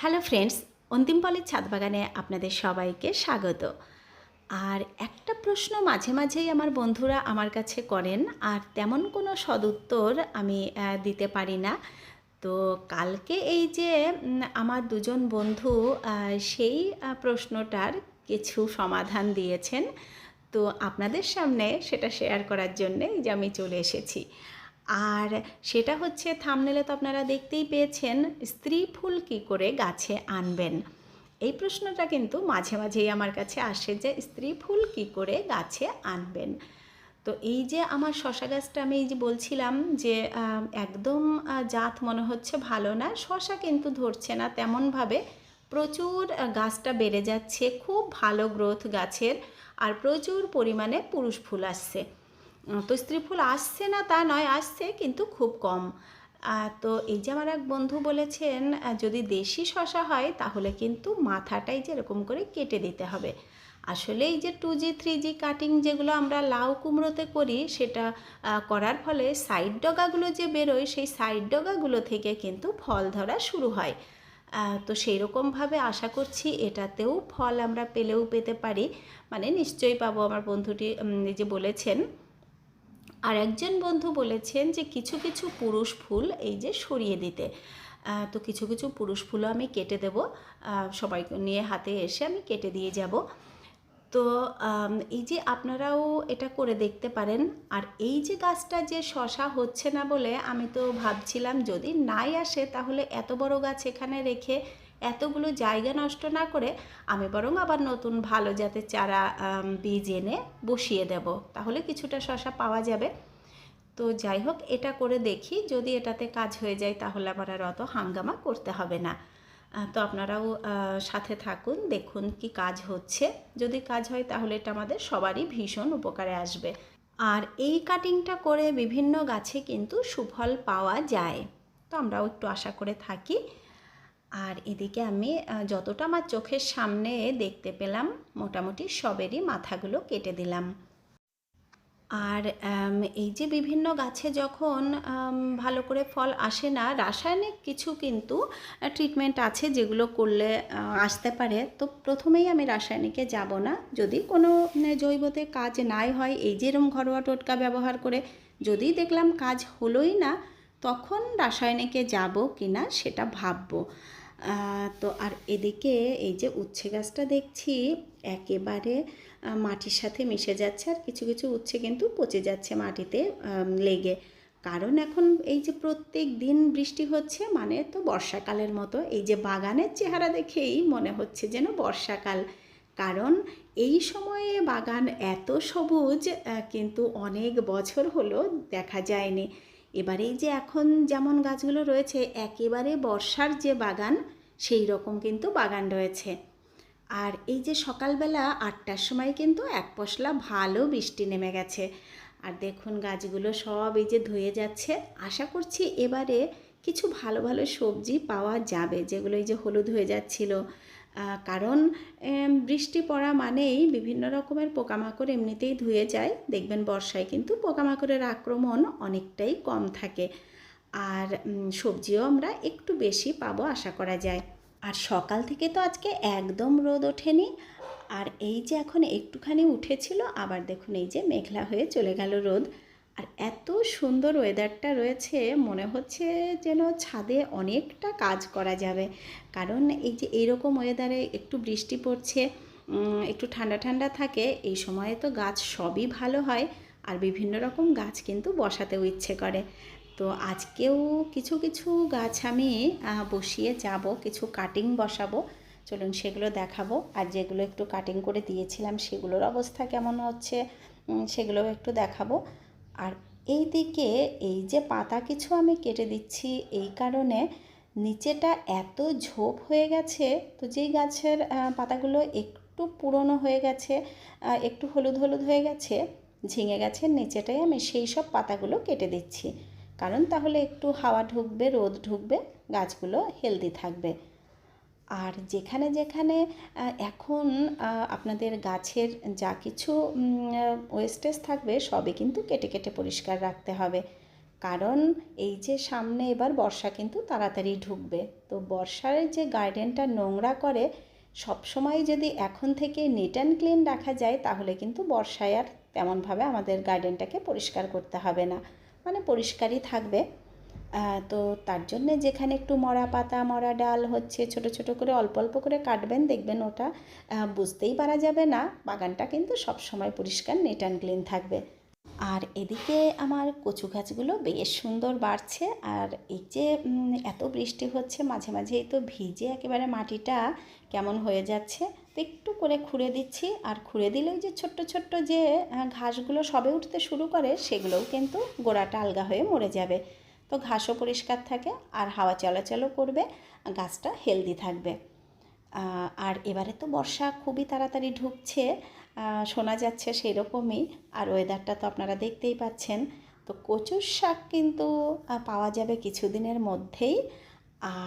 Hello friends, অন্তিম পলের ছাদ বাগানে আপনাদের সবাইকে স্বাগত। আর একটা প্রশ্ন মাঝে মাঝেই আমার বন্ধুরা আমার কাছে করেন, আর তেমন কোনো সদুত্তর আমি দিতে পারি না। তো কালকে এই যে আমার দুজন বন্ধু সেই প্রশ্নটার কিছু সমাধান দিয়েছেন। তো আপনাদের সামনে সেটা শেয়ার করার জন্যে যে আমি চলে এসেছি। আর সেটা হচ্ছে থামনেলে তো আপনারা দেখতেই পেয়েছেন, স্ত্রী ফুল কী করে গাছে আনবেন? এই প্রশ্নটা কিন্তু মাঝে মাঝেই আমার কাছে আসে যে, স্ত্রী ফুল কী করে গাছে আনবেন? তো এই যে আমার শশা গাছটা আমি এই যে বলছিলাম যে একদম জাত মনে হচ্ছে ভালো না, শশা কিন্তু ধরছে না তেমনভাবে। প্রচুর গাছটা বেড়ে যাচ্ছে, খুব ভালো গ্রোথ গাছের, আর প্রচুর পরিমাণে পুরুষ ফুল আসছে। তো স্ত্রী ফুল আসছে না, তা নয়, আসছে কিন্তু খুব কম। তো এই যে আমার এক বন্ধু বলেছেন যদি দেশি শশা হয়, তাহলে কিন্তু মাথাটাই যে এরকম করে কেটে দিতে হবে। আসলে এই যে two G three G cutting যেগুলো আমরা লাউ কুমড়োতে করি, সেটা করার ফলে সাইড ডগাগুলো যে বেরোয়, সেই সাইড ডগাগুলো থেকে কিন্তু ফল ধরা শুরু হয়। তো সেই রকমভাবে আশা করছি এটাতেও ফল আমরা পেলেও পেতে পারি। মানে নিশ্চয়ই পাবো আমার বন্ধুটি যে বলেছেন। আর একজন বন্ধু বলেছেন যে কিছু কিছু পুরুষ ফুল এই যে সরিয়ে দিতে। তো কিছু কিছু পুরুষ ফুলও আমি কেটে দেব। আহ, সবাইকে নিয়ে হাতে এসে আমি কেটে দিয়ে যাব। তো এই যে আপনারাও এটা করে দেখতে পারেন। আর এই যে গাছটা যে শশা হচ্ছে না বলে আমি তো ভাবছিলাম যদি নাই আসে তাহলে এত বড় গাছ এখানে রেখে এতগুলো জায়গা নষ্ট না করে আমি বরং আবার নতুন ভালো জাতের চারা বীজ এনে বসিয়ে দেব। তাহলে কিছুটা শশা পাওয়া যাবে। তো যাই হোক, এটা করে দেখি। যদি এটাতে কাজ হয়ে যায়, তাহলে আমার আর অত হাঙ্গামা করতে হবে না। তো আপনারাও সাথে থাকুন, দেখুন কি কাজ হচ্ছে। যদি কাজ হয়, তাহলে এটা আমাদের সবারই ভীষণ উপকারে আসবে। আর এই কাটিংটা করে বিভিন্ন গাছে কিন্তু সুফল পাওয়া যায়। তো আমরাও একটু আশা করে থাকি। আর এদিকে আমি যতটা আমার চোখের সামনে দেখতে পেলাম, মোটামুটি সবেরই মাথাগুলো কেটে দিলাম। আর এই যে বিভিন্ন গাছে যখন ভালো করে ফল আসে না, রাসায়নিক কিছু কিন্তু ট্রিটমেন্ট আছে যেগুলো করলে আসতে পারে। তো প্রথমেই আমি রাসায়নিকে যাব না। যদি কোনো জৈবতে কাজ নাই হয়, এই যে এরম ঘরোয়া টোটকা ব্যবহার করে যদি দেখলাম কাজ হলোই না তখন রাসায়নিকে যাব কি না সেটা ভাববো। তো আর এদিকে এই যে উচ্ছে গাছটা দেখছি, একেবারে মাটির সাথে মিশে যাচ্ছে আর কিছু কিছু উচ্ছে কিন্তু পচে যাচ্ছে মাটিতে লেগে। কারণ এখন এই যে প্রত্যেক দিন বৃষ্টি হচ্ছে মানে তো বর্ষাকালের মতো, এই যে বাগানের চেহারা দেখেই মনে হচ্ছে যেন বর্ষাকাল। কারণ এই সময়ে বাগান এত সবুজ কিন্তু অনেক বছর হলো দেখা যায়নি। এবারে এই যে এখন যেমন গাছগুলো রয়েছে, একেবারে বর্ষার যে বাগান, সেই রকম কিন্তু বাগান রয়েছে। আর এই যে সকালবেলা আটটার সময় কিন্তু এক পশলা ভালো বৃষ্টি নেমে গেছে। আর দেখুন গাছগুলো সব এই যে ধুয়ে যাচ্ছে। আশা করছি এবারে কিছু ভালো ভালো সবজি পাওয়া যাবে, যেগুলো এই যে হলুদ হয়ে যাচ্ছিল কারণ বৃষ্টি পড়া মানেই বিভিন্ন রকমের পোকামাকড় এমনিতেই ধুয়ে যায়। দেখবেন বর্ষায় কিন্তু পোকামাকড়ের আক্রমণ অনেকটাই কম থাকে। আর সবজিও আমরা একটু বেশি পাবো আশা করা যায়। আর সকাল থেকে তো আজকে একদম রোদ ওঠেনি। আর এই যে এখন একটুখানি উঠেছিল, আবার দেখুন এই যে মেঘলা হয়ে চলে গেল রোদ। আর এত সুন্দর ওয়েদারটা রয়েছে, মনে হচ্ছে যেন ছাদে অনেকটা কাজ করা যাবে। কারণ এই যে এইরকম ওয়েদারে একটু বৃষ্টি পড়ছে একটু ঠান্ডা ঠান্ডা থাকে, এই সময়ে তো গাছ সবই ভালো হয়, আর বিভিন্ন রকম গাছ কিন্তু বসাতেও ইচ্ছে করে। তো আজকেও কিছু কিছু গাছ আমি বসিয়ে যাব, কিছু কাটিং বসাবো। চলুন সেগুলো দেখাবো, আর যেগুলো একটু কাটিং করে দিয়েছিলাম সেগুলোর অবস্থা কেমন হচ্ছে সেগুলোও একটু দেখাবো। আর এই দিকে এই যে পাতা কিছু আমি কেটে দিচ্ছি, এই কারণে নিচেটা এত ঝোপ হয়ে গেছে, তো যেই গাছের পাতাগুলো একটু পুরনো হয়ে গেছে একটু হলুদ হলুদ হয়ে গেছে, ঝিঙে গাছের নিচেটাই আমি সেই সব পাতাগুলো কেটে দিচ্ছি। কারণ তাহলে একটু হাওয়া ঢুকবে, রোদ ঢুকবে, গাছগুলো হেলদি থাকবে। আর যেখানে যেখানে এখন আপনাদের গাছের যা কিছু ওয়েস্টেজ থাকবে, সবই কিন্তু কেটে কেটে পরিষ্কার রাখতে হবে। কারণ এই যে সামনে এবার বর্ষা কিন্তু তাড়াতাড়ি ঢুকবে। তো বর্ষার যে গার্ডেনটা নোংরা করে, সবসময় যদি এখন থেকে নিট অ্যান্ড ক্লিন রাখা যায়, তাহলে কিন্তু বর্ষায় আর তেমনভাবে আমাদের গার্ডেনটাকে পরিষ্কার করতে হবে না। মানে পরিষ্কারই থাকবে। তো তার জন্যে যেখানে একটু মরা পাতা, মরা ডাল হচ্ছে, ছোট ছোট করে, অল্প অল্প করে কাটবেন, দেখবেন ওটা বুঝতেই পারা যাবে না। বাগানটা কিন্তু সব সময় পরিষ্কার নেট অ্যান্ড ক্লিন থাকবে। আর এদিকে আমার কচু গাছগুলো বেশ সুন্দর বাড়ছে। আর এই যে এত বৃষ্টি হচ্ছে, মাঝে মাঝেই তো ভিজে একেবারে মাটিটা কেমন হয়ে যাচ্ছে, তো একটু করে খুঁড়ে দিচ্ছি। আর খুঁড়ে দিলে যে ছোট্ট ছোট্ট যে ঘাসগুলো সবে উঠতে শুরু করে, সেগুলোও কিন্তু গোড়াটা আলগা হয়ে মরে যাবে। তো ঘাসও পরিষ্কার থাকে আর হাওয়া চলাচলও করবে গাছটা হেলদি থাকবে। আর এবারে তো বর্ষা খুবই তাড়াতাড়ি ঢুকছে শোনা যাচ্ছে সেই রকমই আর ওয়েদারটা তো আপনারা দেখতেই পাচ্ছেন। তো কচুর শাক কিন্তু পাওয়া যাবে কিছুদিনের মধ্যেই।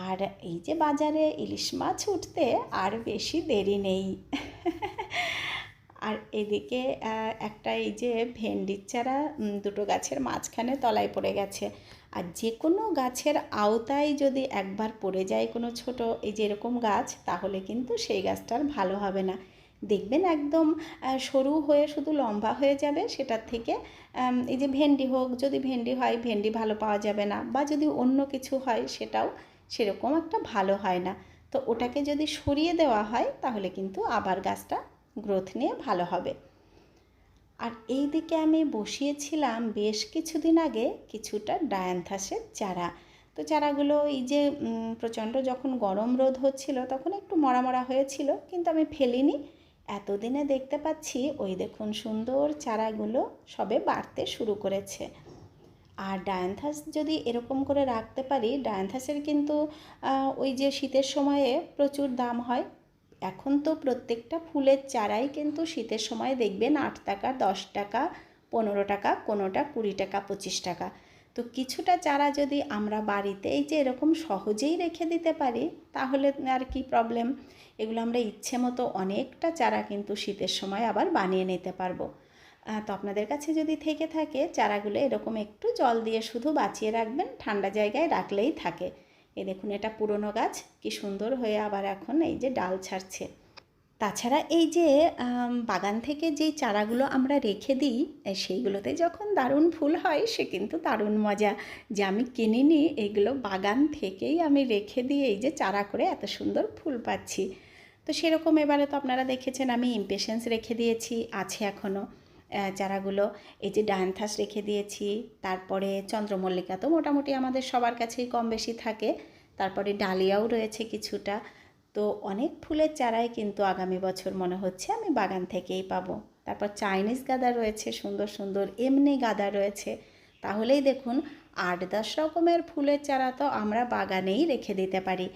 আর এই যে বাজারে ইলিশ মাছ উঠতে আর বেশি দেরি নেই। আর এদিকে একটা এই যে ভেন্ডির চারা দুটো গাছের মাঝখানে তলায় পড়ে গেছে। আর যে কোনো গাছের আওতায় যদি একবার পড়ে যায় কোনো ছোট এই যে এরকম গাছ, তাহলে কিন্তু সেই গাছটা আর ভালো হবে না। দেখবেন একদম সরু হয়ে শুধু লম্বা হয়ে যাবে, সেটার থেকে এই যে ভেন্ডি হোক, যদি ভেন্ডি হয়, ভেন্ডি ভালো পাওয়া যাবে না, বা যদি অন্য কিছু হয়, সেটাও সেরকম একটা ভালো হয় না। তো ওটাকে যদি সরিয়ে দেওয়া হয়, তাহলে কিন্তু আবার গাছটা গ্রোথ নিয়ে ভালো হবে। আর এই দিকে আমি বসিয়েছিলাম বেশ কিছুদিন আগে কিছুটা ডায়ান্থাসের চারা। তো চারাগুলো এই যে প্রচণ্ড যখন গরম রোদ হচ্ছিল তখন একটু মরা মরা হয়েছিল, কিন্তু আমি ফেলিনি। এতদিনে দেখতে পাচ্ছি ওই দেখুন সুন্দর চারাগুলো সবে বাড়তে শুরু করেছে। আর ডায়ান্থাস যদি এরকম করে রাখতে পারি, ডায়ান্থাসের কিন্তু ওই যে শীতের সময়ে প্রচুর দাম হয় এখন তো প্রত্যেকটা ফুলের চারাই কিন্তু শীতের সময় দেখবেন আট টাকা, দশ টাকা, পনেরো টাকা, কোনোটা কুড়ি টাকা, পঁচিশ টাকা। তো কিছুটা চারা যদি আমরা বাড়িতে এই যে এরকম সহজেই রেখে দিতে পারি, তাহলে আর কি প্রবলেম এগুলো আমরা ইচ্ছে মতো অনেকটা চারা কিন্তু শীতের সময় আবার বানিয়ে নিতে পারব। তো আপনাদের কাছে যদি থেকে থাকে, চারাগুলো এরকম একটু জল দিয়ে শুধু বাঁচিয়ে রাখবেন, ঠান্ডা জায়গায় রাখলেই থাকে। এই দেখুন, এটা পুরনো গাছ। কি সুন্দর হয়ে আবার এখন এই যে ডাল ছাড়ছে। তাছাড়া এই যে বাগান থেকে যেই চারাগুলো আমরা রেখে দিই সেইগুলোতে যখন দারুণ ফুল হয়, সে কিন্তু দারুণ মজা। যে আমি কিনিনি, এগুলো বাগান থেকেই আমি রেখে দিয়ে এই যে চারা করে এত সুন্দর ফুল পাচ্ছি। তো সেরকম এবারে তো আপনারা দেখেছেন, আমি ইমপেশেন্স রেখে দিয়েছি, আছে এখনও চারাগুলো। এই যে ডায়ান্থাস রেখে দিয়েছি, তারপরে চন্দ্রমল্লিকা তো মোটামুটি আমাদের সবার কাছেই কম বেশি থাকে। তারপরে ডালিয়াও রয়েছে কিছুটা। তো অনেক ফুলের চারাই কিন্তু আগামী বছর মনে হচ্ছে আমি বাগান থেকেই পাবো। তারপর চাইনিজ গাঁদা রয়েছে, সুন্দর সুন্দর এমনি গাঁদা রয়েছে। তাহলেই দেখুন, আট, দশ রকমের ফুলের চারা তো আমরা বাগানেই রেখে দিতে পারি।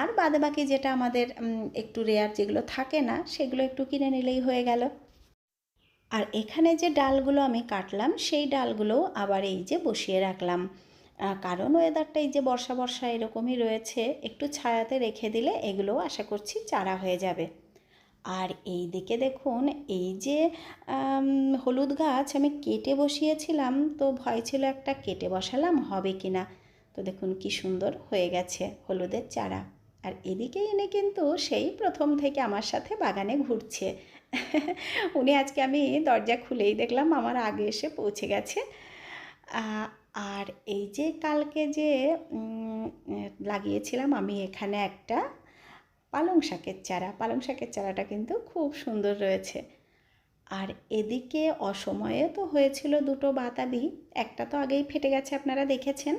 আর বাদে বাকি যেটা আমাদের একটু রেয়ার যেগুলো থাকে না, সেগুলো একটু কিনে নিলেই হয়ে গেল। আর এখানে যে ডালগুলো আমি কাটলাম, সেই ডালগুলো আবার এই যে বসিয়ে রাখলাম। কারণ ওয়েদারটা এই যে বর্ষা বর্ষা এরকমই রয়েছে, একটু ছায়াতে রেখে দিলে এগুলো আশা করছি চারা হয়ে যাবে। আর এই দিকে দেখুন, এই যে হলুদ গাছ আমি কেটে বসিয়েছিলাম, তো ভয় ছিল একটা কেটে বসালাম হবে কি না তো দেখুন কি সুন্দর হয়ে গেছে হলুদের চারা। আর এদিকে এনে কিন্তু সেই প্রথম থেকে আমার সাথে বাগানে ঘুরছে। উনি আজকে আমি দরজা খুলেই দেখলাম, আমার আগে এসে পৌঁছে গেছে। আর এই যে কালকে যে লাগিয়েছিলাম আমি এখানে একটা পালং শাকের চারা। পালং শাকের চারাটা কিন্তু খুব সুন্দর রয়েছে। আর এদিকে অসময়ে তো হয়েছিল দুটো বাতাবি, একটা তো আগেই ফেটে গেছে আপনারা দেখেছেন,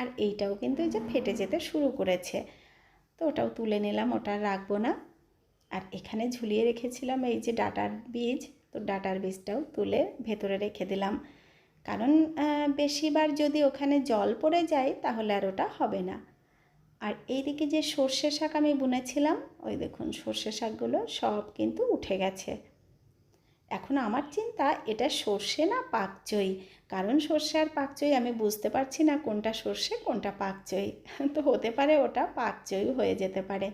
আর এইটাও কিন্তু এই যে ফেটে যেতে শুরু করেছে। তো ওটাও তুলে নিলাম, ওটা রাখব না। আর এখানে ঝুলিয়ে রেখেছিলাম এই যে ডাটার বীজ, তো ডাটার বীজটাও তুলে ভেতরে রেখে দিলাম। কারণ বেশিবার যদি ওখানে জল পড়ে যায় তাহলে আর ওটা হবে না। আর এইদিকে যে সর্ষে শাক আমি বুনেছিলাম, ওই দেখুন সর্ষে শাকগুলো সব কিন্তু উঠে গেছে। এখন আমার চিন্তা, এটা সর্ষে না পাকচই কারণ সর্ষে আর পাকচই আমি বুঝতে পারছি না কোনটা সর্ষে, কোনটা পাকচই তো হতে পারে ওটা পাকচই হয়ে যেতে পারে।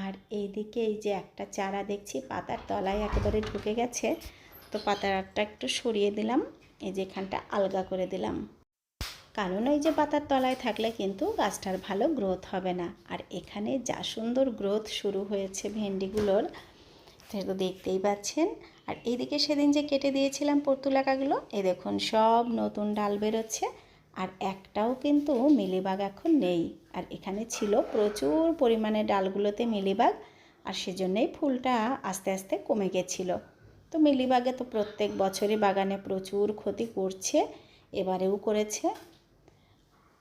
আর এইদিকে এই যে একটা চারা দেখছি, পাতার তলায় একেবারে ঢুকে গেছে। তো পাতাটা একটু সরিয়ে দিলাম। এই যে এখানটা আলগা করে দিলাম। কারণ ওই যে পাতার তলায় থাকলে কিন্তু গাছটার ভালো গ্রোথ হবে না। আর এখানে যা সুন্দর গ্রোথ শুরু হয়েছে ভেন্ডিগুলোর সেটা তো দেখতেই পাচ্ছেন। আর এইদিকে সেদিন যে কেটে দিয়েছিলাম পর্তুলাকাগুলো, এ দেখুন সব নতুন ডাল বেরোচ্ছে। আর একটাও কিন্তু মিলিবাগ এখন নেই। আর এখানে ছিল প্রচুর পরিমাণে ডালগুলোতে মিলিবাগ। আর সেজন্যই ফুলটা আস্তে আস্তে কমে গেছিল। তো মিলিবাগে তো প্রত্যেক বছরই বাগানে প্রচুর ক্ষতি করছে, এবারেও করেছে।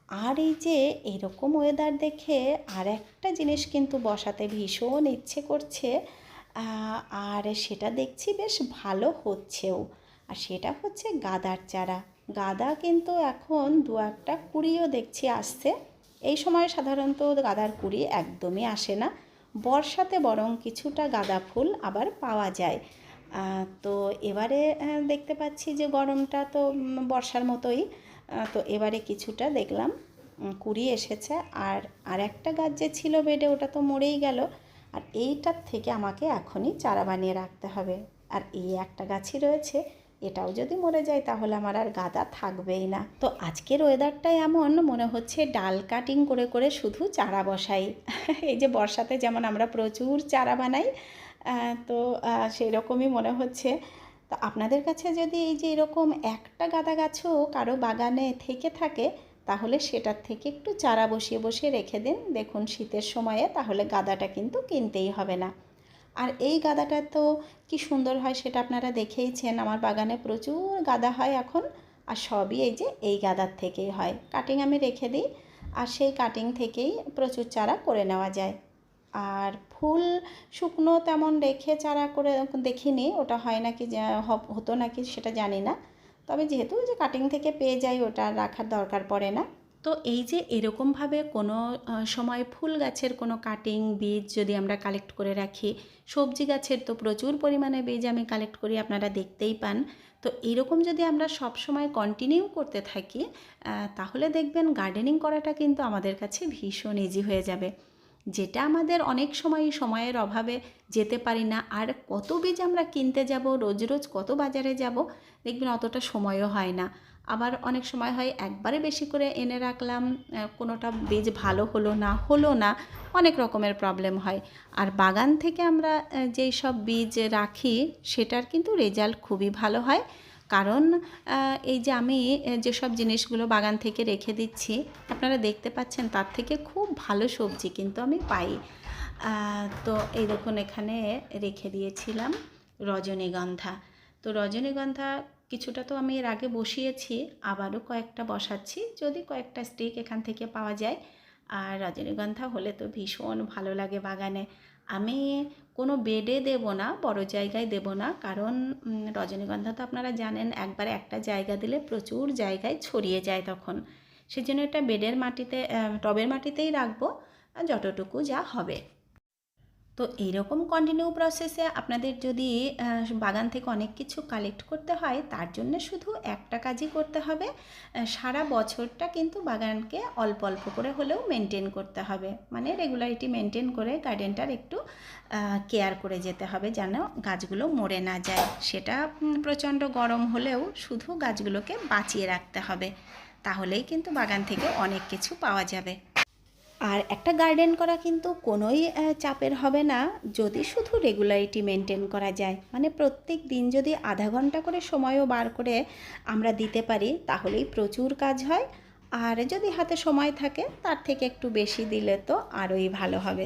আর এই যে এরকম ওয়েদার দেখে আর একটা জিনিস কিন্তু বসাতে ভীষণ ইচ্ছে করছে আর সেটা দেখছি বেশ ভালো হচ্ছেও। আর সেটা হচ্ছে গাদার চারা। গাদা কিন্তু এখন দু একটা কুড়িও দেখছি আসছে। এই সময় সাধারণত গাদার কুড়ি একদমই আসে না। বর্ষাতে বরং কিছুটা গাঁদা ফুল আবার পাওয়া যায়। তো এবারে দেখতে পাচ্ছি যে গরমটা তো বর্ষার মতোই। তো এবারে কিছুটা দেখলাম কুড়ি এসেছে। আর আর একটা গাছ যে ছিল বেডে, ওটা তো মরেই গেল। আর এইটার থেকে আমাকে এখনই চারা বানিয়ে রাখতে হবে। আর এই একটা গাছই রয়েছে, এটাও যদি মরে যায়, তাহলে আমার আর গাদা থাকবেই না। তো আজকের ওয়েদারটাই এমন, মনে হচ্ছে ডাল কাটিং করে করে শুধু চারা বসাই। এই যে বর্ষাতে যেমন আমরা প্রচুর চারা বানাই তো সেই রকমই মনে হচ্ছে। তো আপনাদের কাছে যদি এই যে এরকম একটা গাঁদা গাছও কারও বাগানে থেকে থাকে, তাহলে সেটার থেকে একটু চারা বসিয়ে বসিয়ে রেখে দিন। দেখুন শীতের সময়ে তাহলে গাদাটা কিন্তু কিনতেই হবে না। আর এই গাদাটা তো কি সুন্দর হয় সেটা আপনারা দেখেইছেন। আমার বাগানে প্রচুর গাদা হয় এখন, আর সবই এই যে এই গাদার থেকেই হয়। কাটিং আমি রেখে দিই, আর সেই কাটিং থেকেই প্রচুর চারা করে নেওয়া যায়। আর ফুল শুকনো তেমন রেখে চারা করে দেখিনি, ওটা হয় নাকি হতো নাকি সেটা জানি না। তবে যেহেতু যে কাটিং থেকে পেয়ে যাই, ওটা রাখার দরকার পড়ে না। তো এই যে এরকমভাবে কোনো সময় ফুল গাছের কোনো কাটিং বীজ যদি আমরা কালেক্ট করে রাখি, সবজি গাছের তো প্রচুর পরিমাণে বীজ আমি কালেক্ট করি, আপনারা দেখতেই পান। তো এরকম যদি আমরা সব সময় কন্টিনিউ করতে থাকি তাহলে দেখবেন গার্ডেনিং করাটা কিন্তু আমাদের কাছে ভীষণ ইজি হয়ে যাবে। যেটা আমাদের অনেক সময় সময়ের অভাবে যেতে পারি না। আর কত বীজ আমরা কিনতে যাব, রোজ রোজ কত বাজারে যাব, দেখবেন অতটা সময়ও হয় না। আবার অনেক সময় হয় একবারে বেশি করে এনে রাখলাম কোনোটা বীজ ভালো হলো না হলো না, অনেক রকমের প্রবলেম হয়। আর বাগান থেকে আমরা যেই সব বীজ রাখি, সেটার কিন্তু রেজাল্ট খুবই ভালো হয়। কারণ এই যে আমি যেসব জিনিসগুলো বাগান থেকে রেখে দিচ্ছি, আপনারা দেখতে পাচ্ছেন তার থেকে খুব ভালো সবজি কিন্তু আমি পাই। তো এই দেখুন এখানে রেখে দিয়েছিলাম রজনীগন্ধা। তো রজনীগন্ধা কিছুটা তো আমি এর আগে বসিয়েছি, আবারও কয়েকটা বসাচ্ছি। যদি কয়েকটা স্টিক এখান থেকে পাওয়া যায় আর রজনীগন্ধা হলে তো ভীষণ ভালো লাগে বাগানে। আমি কোনো বেডে দেব না, বড় জায়গায় দেব না, কারণ রজনীগন্ধা তো আপনারা জানেন, একবার একটা জায়গা দিলে প্রচুর জায়গায় ছড়িয়ে যায় তখন। সেজন্য এটা বেডের মাটিতে টবের মাটিতেই রাখব, যতটুকু যা হবে। তো এইরকম কন্টিনিউ প্রসেসে আপনাদের যদি বাগান থেকে অনেক কিছু কালেক্ট করতে হয়, তার জন্য শুধু একটা কাজই করতে হবে সারা বছরটা কিন্তু বাগানকে অল্প অল্প করে হলেও মেনটেন করতে হবে। মানে রেগুলারিটি মেনটেন করে গার্ডেনটার একটু কেয়ার করে যেতে হবে যেন গাছগুলো মরে না যায়। সেটা প্রচণ্ড গরম হলেও শুধু গাছগুলোকে বাঁচিয়ে রাখতে হবে। তাহলেই কিন্তু বাগান থেকে অনেক কিছু পাওয়া যাবে। আর একটা গার্ডেন করা কিন্তু কোনোই চাপের হবে না, যদি শুধু রেগুলারিটি মেনটেন করা যায়। মানে প্রত্যেক দিন যদি আধা ঘণ্টা করে সময়ও বার করে আমরা দিতে পারি, তাহলেই প্রচুর কাজ হয়। আর যদি হাতে সময় থাকে, তার থেকে একটু বেশি দিলে তো আরোই ভালো হবে।